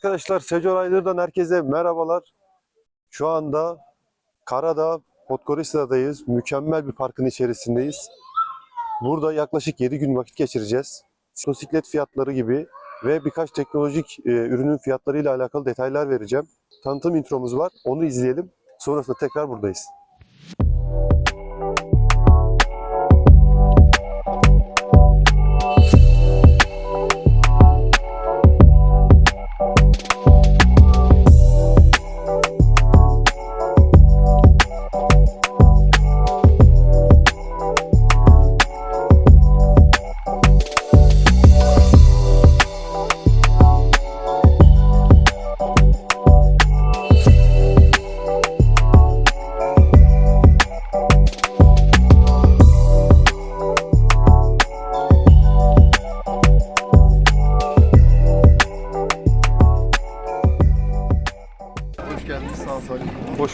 Arkadaşlar Seco Rider'dan herkese merhabalar. Şu anda Karadağ, Podgorica'dayız. Mükemmel bir parkın içerisindeyiz. Burada yaklaşık 7 gün vakit geçireceğiz. Motosiklet fiyatları gibi ve birkaç teknolojik e, ürünün fiyatlarıyla alakalı detaylar vereceğim. Tanıtım intromuz var. Onu izleyelim. Sonrasında tekrar buradayız.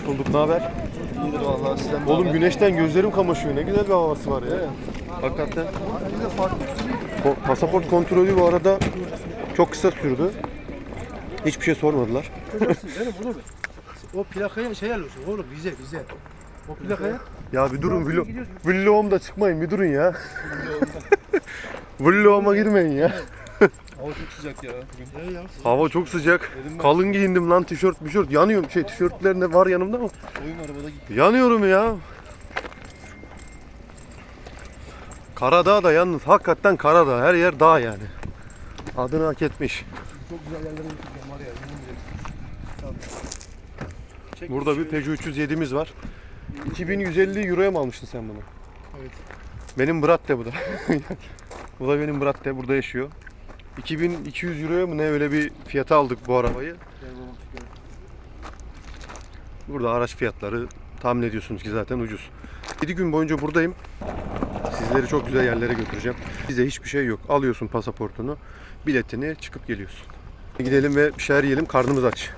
Hoş bulduk. Ne haber? İyidir vallahi sizden de Oğlum haber. güneşten gözlerim kamaşıyor. Ne güzel bir havası var ya. Hakikaten. Ko- Pasaport kontrolü bu arada çok kısa sürdü. Hiçbir şey sormadılar. Benim oğlum. O plakaya şey alıyorsun oğlum bize bize. O plakaya Ya bir durun vlog, vlog'umda çıkmayın bir durun ya. Vlog'uma girmeyin ya. Hava çok sıcak ya bugün. ne ya? Hava çok sıcak. Ben Kalın giyindim lan tişört tişört. Yanıyorum şey tişörtlerin de var yanımda ama. oyun arabada gittim. Yanıyorum ya. Karadağ da yalnız hakikaten Karadağ. Her yer dağ yani. Adını hak etmiş. Çok güzel yerlere gittim var ya. Çek Burada bir. Peugeot 307'miz var. 2150 euroya mı almıştın sen bunu? Evet. Benim Bratte bu da. bu da benim Bratte. Burada yaşıyor. 2200 euroya mı ne öyle bir fiyata aldık bu arabayı. Burada araç fiyatları tahmin ediyorsunuz ki zaten ucuz. 7 gün boyunca buradayım. Sizleri çok güzel yerlere götüreceğim. Bize hiçbir şey yok. Alıyorsun pasaportunu, biletini, çıkıp geliyorsun. Gidelim ve bir şeyler yiyelim, karnımız aç.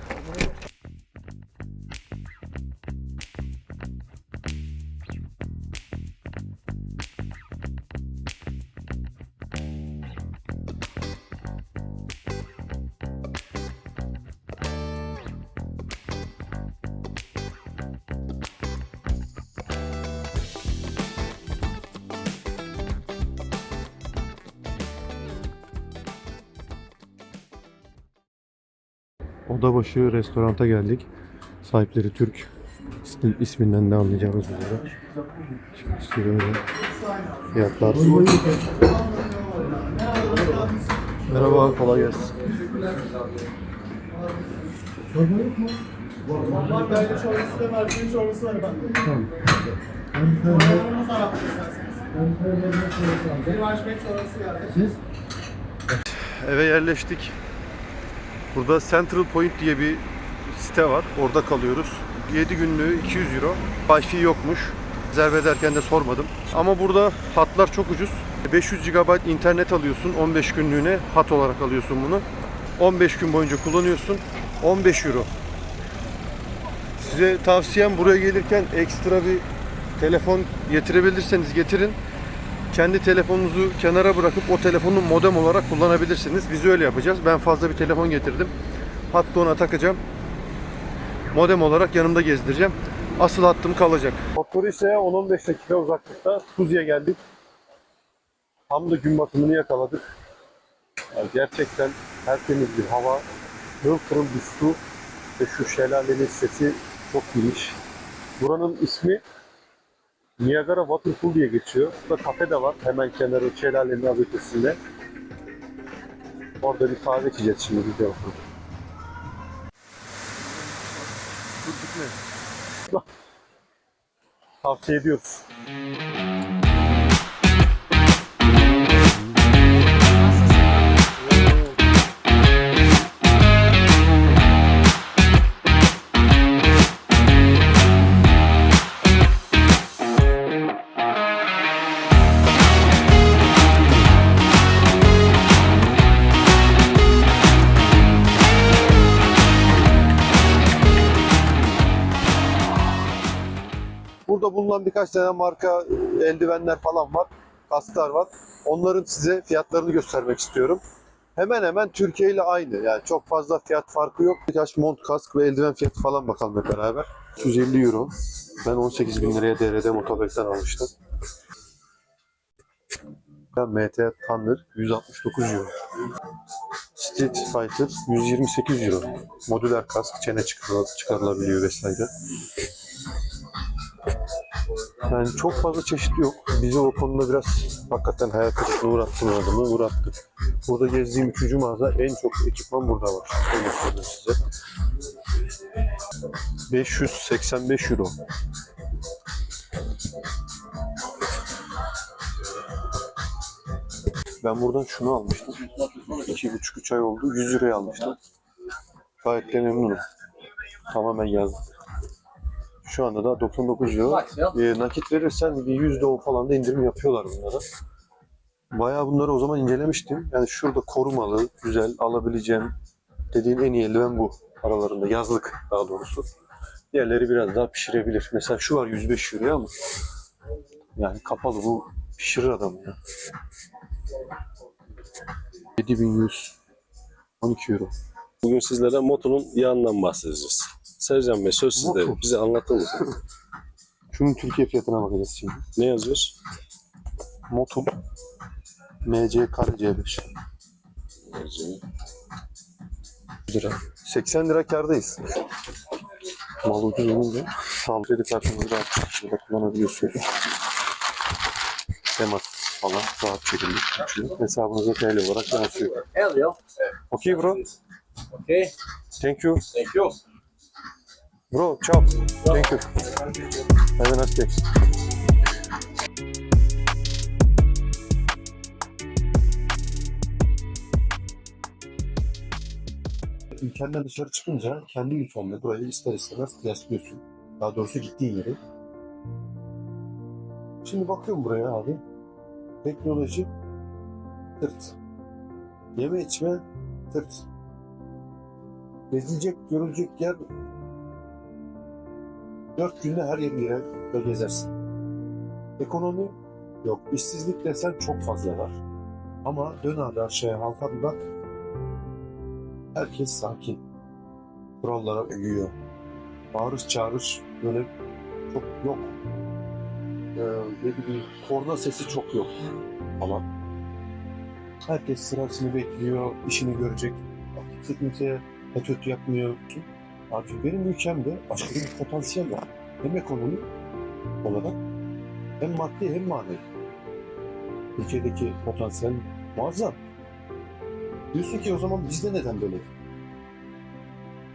Odabaşı restoranta geldik. Sahipleri Türk. İsmi- isminden de anlayacağınız üzere. Şöyle fiyatlar. Merhaba, kolay gelsin. Eve yerleştik. Burada Central Point diye bir site var. Orada kalıyoruz. 7 günlüğü 200 euro. Wi-Fi yokmuş. Rezerve ederken de sormadım. Ama burada hatlar çok ucuz. 500 GB internet alıyorsun 15 günlüğüne hat olarak alıyorsun bunu. 15 gün boyunca kullanıyorsun. 15 euro. Size tavsiyem buraya gelirken ekstra bir telefon getirebilirseniz getirin. Kendi telefonunuzu kenara bırakıp o telefonu modem olarak kullanabilirsiniz. Biz öyle yapacağız. Ben fazla bir telefon getirdim. Hatta ona takacağım. Modem olarak yanımda gezdireceğim. Asıl hattım kalacak. Podgorica'ya 10-15 dakika uzaklıkta Tuzya geldik. Tam da gün batımını yakaladık. Yani gerçekten tertemiz bir hava, pırıl pırıl bir su ve şu şelalenin sesi çok iyiymiş. Buranın ismi Niagara Waterfall diye geçiyor. Burada kafe de var hemen kenarı şelalenin az ötesinde. Orada bir kahve içeceğiz şimdi bir de oturup. Tavsiye ediyoruz. Bulunan birkaç tane marka eldivenler falan var. Kasklar var. Onların size fiyatlarını göstermek istiyorum. hemen hemen Türkiye ile aynı. Yani çok fazla fiyat farkı yok. Birkaç mont, kask ve eldiven fiyatı falan bakalım hep beraber. 150 euro. Ben 18 bin liraya DRD Motobike'den almıştım. Ben MT Thunder 169 euro. Street Fighter 128 euro. Modüler kask, çene çıkarıl- çıkarılabiliyor vesaire. Yani çok fazla çeşit yok. Bizi o konuda biraz hakikaten hayal kırıklığına uğrattı bu adamı, uğrattı. Burada gezdiğim üçüncü mağaza en çok ekipman burada var. Öyle söyleyeyim size. 585 euro. Ben buradan şunu almıştım. İki buçuk üç ay oldu. 100 liraya almıştım. Gayet de memnunum. Tamamen yazdık. Şu anda da 99 euro. E, nakit verirsen bir %10 falan da indirim yapıyorlar bunlara. Bayağı bunları o zaman incelemiştim. Yani şurada korumalı, güzel, alabileceğim dediğin en iyi eldiven bu aralarında. Yazlık daha doğrusu. Diğerleri biraz daha pişirebilir. Mesela şu var 105 euro ama yani kapalı bu pişirir adamı ya. 7100 12 euro. Bugün sizlere motonun yağından bahsedeceğiz. Sercan Bey söz sizde. Bize anlatır mısınız? Şunun Türkiye fiyatına bakacağız şimdi. ne yazıyor? Motul MC kare C5 lira. 80 lira kardayız. Mal ucuz olunca sağ kredi kartımızı rahat bir şekilde kullanabiliyorsunuz. Temas falan rahat şekilde geçiyor. Hesabınıza TL olarak yansıyor. Okay bro. Okay. Thank you. Thank you. Bro, ciao. Thank you. Have a nice day. Ülkenden dışarı çıkınca kendi ülkenle burayı ister istemez kıyaslıyorsun. Daha doğrusu gittiğin yeri. Şimdi bakıyorum buraya abi. Teknoloji tırt. Yeme içme tırt. Gezilecek, görülecek yer Dört günde her yeri girer gezersin. Ekonomi yok. İşsizlik desen çok fazla var. Ama dön abi aşağıya halka bir bak. Herkes sakin. Kurallara uyuyor. Bağırış çağırış böyle çok yok. Ee, ne bileyim korna sesi çok yok falan. Herkes sırasını bekliyor, işini görecek. Kimse kimseye etüt yapmıyor. Abi benim ülkemde aşırı bir potansiyel var. Hem ekonomik olarak hem maddi hem manevi. Ülkedeki potansiyel muazzam. Diyorsun ki o zaman bizde neden böyle?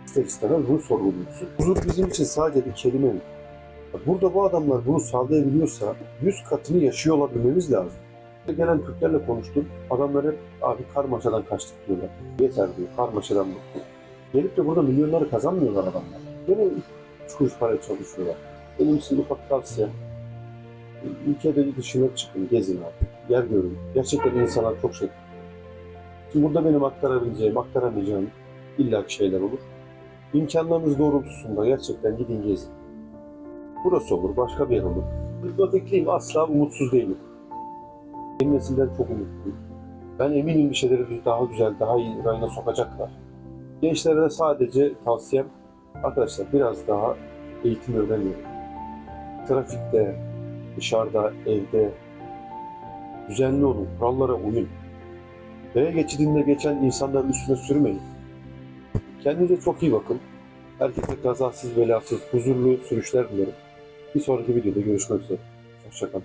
İster istemez bunu sorguluyorsun. Huzur bizim için sadece bir kelime mi? Burada bu adamlar bunu sağlayabiliyorsa yüz katını yaşıyor olabilmemiz lazım. Gelen Türklerle konuştum. Adamlar hep abi karmaşadan kaçtık diyorlar. Yeter diyor karmaşadan bıktık. Gelip de burada milyonları kazanmıyorlar adamlar. Gene üç kuruş para çalışıyorlar. Benim size ufak tavsiyem. Ülkede dışına çıkın, gezin abi. Yer görün. Gerçekten insanlar çok şey. Şimdi burada benim aktarabileceğim, aktaramayacağım illaki şeyler olur. İmkanlarınız doğrultusunda gerçekten gidin gezin. Burası olur, başka bir yer olur. Bekleyeyim, asla umutsuz değilim. Benim nesilden çok umutluyum. Ben eminim bir şeyleri daha güzel, daha iyi rayına sokacaklar. Gençlere de sadece tavsiyem arkadaşlar biraz daha eğitim öğrenin. Trafikte, dışarıda, evde düzenli olun, kurallara uyun. Yaya geçidinde geçen insanların üstüne sürmeyin. Kendinize çok iyi bakın. Herkese kazasız, belasız, huzurlu sürüşler dilerim. Bir sonraki videoda görüşmek üzere. Hoşçakalın.